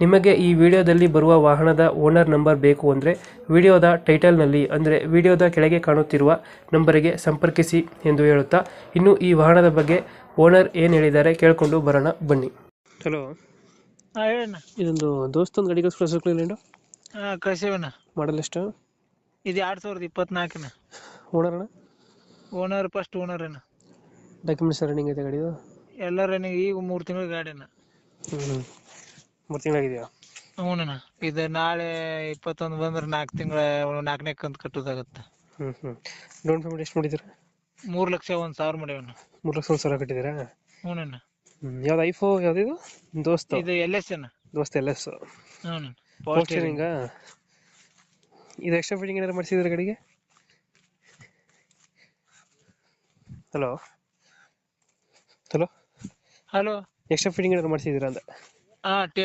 ನಿಮಗೆ ಈ ವಿಡಿಯೋದಲ್ಲಿ ಬರುವ ವಾಹನದ ಓನರ್ ನಂಬರ್ ಬೇಕು ಅಂದರೆ ವಿಡಿಯೋದ ಟೈಟಲ್ನಲ್ಲಿ ಅಂದರೆ ವಿಡಿಯೋದ ಕೆಳಗೆ ಕಾಣುತ್ತಿರುವ ನಂಬರಿಗೆ ಸಂಪರ್ಕಿಸಿ ಎಂದು ಹೇಳುತ್ತಾ ಇನ್ನು ಈ ವಾಹನದ ಬಗ್ಗೆ ಓನರ್ ಏನು ಹೇಳಿದ್ದಾರೆ ಕೇಳಿಕೊಂಡು ಬರೋಣ ಬನ್ನಿ. ಹಲೋ. ಹಾಂ ಹೇಳಣ್ಣ. ಇದೊಂದು ದೋಸ್ತೊಂದು ಗಾಡಿ ಕಳಿಸ್ಕೊಡ್ಲಿಲ್ಲ ಹಾಂ ಕಳಿಸೇವಣ್ಣ. ಮಾಡಲ್ ಎಷ್ಟು? ಇದು ಎರಡು ಸಾವಿರದ ಇಪ್ಪತ್ನಾಲ್ಕನ. ಓನರ್ ಅಣ್ಣ? ಓನರ್ ಫಸ್ಟ್ ಓನರ್ ಅಣ್ಣ. ಡಾಕ್ಯುಮೆಂಟ್ಸ್ ರನ್ನಿಂಗ್ ಇದೆ ಗಾಡಿದು? ಎಲ್ಲ ರನ್ನಿಂಗ್ ಈಗ ಮೂರು ತಿಂಗಳ ಗಾಡಿನ. ಹ್ಞೂ ಮೂರು ತಿಂಗಳಾಗಿದೆಯಾ? ಹ್ಞೂಣ್ಣ ಇದು ನಾಳೆ ಇಪ್ಪತ್ತೊಂದು ಬಂದ್ರೆ ನಾಲ್ಕು ತಿಂಗಳ ನಾಲ್ಕನೇ ಕಂತು ಕಟ್ಟೋದಾಗತ್ತೆ. ಹ್ಞೂ ಹ್ಞೂ ಡೌನ್ ಪೇಮೆಂಟ್ ಎಷ್ಟು ಮಾಡಿದ್ದೀರಾ? ಮೂರು ಲಕ್ಷ ಒಂದು ಸಾವಿರ ಮಾಡ್ಯಾವಣ್ಣ ಮೂರ್ ಲಕ್ಷ ಒಂದು ಸಾವಿರ ಕಟ್ಟಿದ್ದೀರಾ? ಹ್ಞೂಣ್ಣ ಹ್ಞೂ ಯಾವ್ದು ಐಫೋ ಯಾವ್ದಿದು ದೋಸ್ತ. ಇದು ಎಲ್ ಎಸ್ ಅಣ್ಣ. ದೋಸ್ತ ಎಲ್ ಎಸ್. ಹ್ಞೂ ಪವರ್ ಸ್ಟೇರಿಂಗ ಇದು ಎಕ್ಸ್ಟ್ರಾ ಫಿಟ್ಟಿಂಗ್ ಏನಾರು ಮಾಡಿಸಿದ್ರೆ ಗಾಡಿಗೆ hello hello hello extra fitting ಏನಾರು ಮಾಡಿಸಿದ್ದೀರಾ ಅಂತ? ಹಾಂ ಟೇ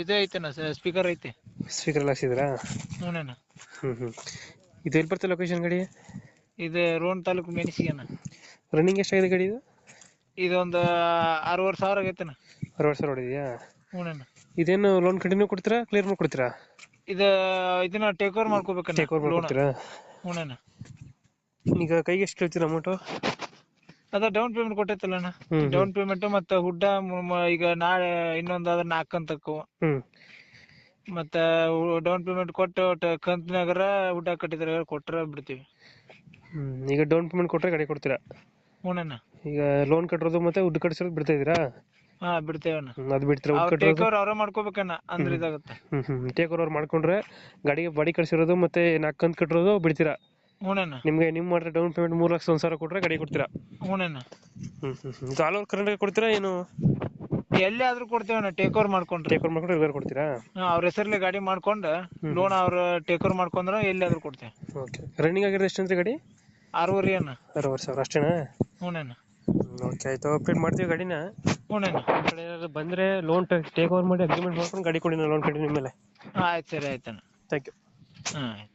ಇದೇ ಐತಣ್ಣ ಸ್ಪೀಕರ್ ಐತೆ. ಸ್ಪೀಕರ್ ಎಲ್ಲ ಹಾಕ್ಸಿದ್ದೀರಾ? ಹ್ಞೂಣ್ಣ ಹ್ಞೂ ಹ್ಞೂ ಇದು ಎಲ್ಲಿ ಬರ್ತದೆ ಲೊಕೇಶನ್ ಗಾಡಿ? ಇದು ರೋಣ ತಾಲೂಕು ಮೆಣಸಿಗೆನ. ಅಣ್ಣ ರನ್ನಿಂಗ್ ಎಷ್ಟಾಗಿದೆ ಗಾಡಿ ಇದು? ಇದೊಂದು ಅರವತ್ತು ಸಾವಿರ ಆಗೈತೆನ. ಅರವತ್ತು ಸಾವಿರ ಹೊಡಿದೆಯಾ? ನೋಡೋಣ. ಇದೇನು ಲೋನ್ ಕಂಟಿನ್ಯೂ ಕೊಡ್ತೀರಾ ಕ್ಲಿಯರ್ ಮಾಡಿ ಕೊಡ್ತೀರಾ? ಇದು ಇದನ್ನ ಟೇಕ್ ಓವರ್ ಮಾಡ್ಕೋಬೇಕಣ್ಣ ಟೇಕ್ ಓವರ್ ಮಾಡಿ ನೋಡೋಣ. ಈಗ ಕೈಗೆ ಎಷ್ಟು ಕೇಳ್ತೀರಾ ಅಮೌಂಟು ಅದ ಡೌನ್ ಪೇಮೆಂಟ್ ಕೊಟ್ಟೈತಲ್ಲ ಅಣ್ಣ? ಡೌನ್ ಪೇಮೆಂಟ್ ಮತ್ತ ಹುಡ್ಡ ಮ- ಮ- ಈಗ ನಾಳೆ ಇನ್ನೊಂದ್ ಅದ್ರ ನಾಲ್ಕು ಕಂತಕ್ಕು ಹ್ಞೂ ಮತ್ತ ಡೌನ್ ಪೇಮೆಂಟ್ ಕೊಟ್ಟು ಒಟ್ಟ ಕಂತಿನಾಗರ ಹುಡ್ಡ ಕಟ್ಟಿದ್ರ ಕೊಟ್ರ ಬಿಡ್ತೀವಿ. ಈಗ ಡೌನ್ ಪೇಮೆಂಟ್ ಕೊಟ್ಟರೆ ಗಾಡಿ ಕೊಡ್ತೀರಾ? ಹ್ಞೂನಣ್ಣ ಈಗ ಲೋನ್ ಕಟ್ಟಿರೋದು ಮತ್ತೆ ದುಡ್ಡು ಕಟ್ಟಿಸೋದು ಬಿಡ್ತಾ ಇದ್ದೀರಾ? ಹಾ ಬಿಡ್ತೇವಣ್ಣ ಅದ್ ಅದು ಬಿಡ್ತೀರಾ ದುಡ್ಡು ಅವ್ರ ಕಟ್ಟಿರೋದು ಟೇಕ್ ಓವರ್ ಅವ್ರ ಮಾಡ್ಕೋಬೇಕಣ್ಣ ಅಂದ್ರ ಇದಾಗುತ್ತೆ. ಹ್ಮ್ ಹ್ಮ್. ಟೇಕ್ ಓವರ್ ಮಾಡ್ಕೊಂಡ್ರೆ ಗಾಡಿಗೆ ಬಾಡಿ ಕಳ್ಸಿರೋದು ಮತ್ತೆ ನಾಲ್ಕು ಕಂತು ಕಟ್ಟಿರೋದು ಬಿಡ್ತೀರಾ? ಹ್ಞೂನಣ್ಣ ನಿಮ್ಗೆ ನಿಮ್ ಮಾಡಿದ್ರೆ ಡೌನ್ ಪೇಮೆಂಟ್ ಮೂರು ಲಕ್ಷ ಒಂದು ಸಾವಿರ ಕೊಟ್ರೆ ಗಾಡಿ ಕೊಡ್ತೀರಾ? ಹ್ಞೂನಣ್ಣ ಹ್ಮ್ ಹ್ಮ್ ಹ್ಮ್. ಇದು ಆಲ್ ಓವರ್ ಕರ್ನಾಟಕ ಕೊಡ್ತೀರಾ ಏನು? ಎಲ್ಲಿ ಆದ್ರೂ ಕೊಡ್ತೇವಣ್ಣ ಟೇಕ್ ಓವರ್ ಮಾಡ್ಕೊಂಡ್ರೆ. ಟೇಕ್ ಓವರ್ ಮಾಡ್ಕೊಂಡ್ರೆ ಎಲ್ಲರೂ ಕೊಡ್ತೀರಾ? ಅವ್ರ ಹೆಸರಲ್ಲಿ ಗಾಡಿ ಮಾಡ್ಕೊಂಡು ಲೋನ್ ಅವ್ರ ಟೇಕ್ ಓವರ್ ಮಾಡ್ಕೊಂಡ್ರೆ ಎಲ್ಲಿ ಆದ್ರೂ ಕೊಡ್ತೇವೆ. ಓಕೆ ರನ್ನಿಂಗ್ ಆಗಿರೋದು ಎಷ್ಟು ಅಂತ ಗಾಡಿ? ಆರೂವರೆ ಅಣ್ಣ. ಅರವತ್ತು ಸಾವಿರ ಅಷ್ಟೇನಾ? ಹ್ಞೂನಣ್ಣ ಓಕೆ ಆಯ್ತು ಅಪ್ಡೇಟ್ ಮಾಡ್ತೀವಿ ಗಾಡಿನ. ಹ್ಞೂನಣ್ಣ ನಿಮ್ಮ ಕಡೆ ಏನಾದ್ರು ಬಂದರೆ ಲೋನ್ ಟೇಕ್ ಓವರ್ ಮಾಡಿ ಅಗ್ರಿಮೆಂಟ್ ಮಾಡ್ಕೊಂಡು ಗಾಡಿ ಕೊಡಿ ಲೋನ್ ಕಂಟಿನ್ಯೂ ಮೇಲೆ. ಆಯ್ತು ಸರಿ ಆಯ್ತಣ್ಣ. ಥ್ಯಾಂಕ್ ಯು ಹಾಂ ಆಯ್ತು.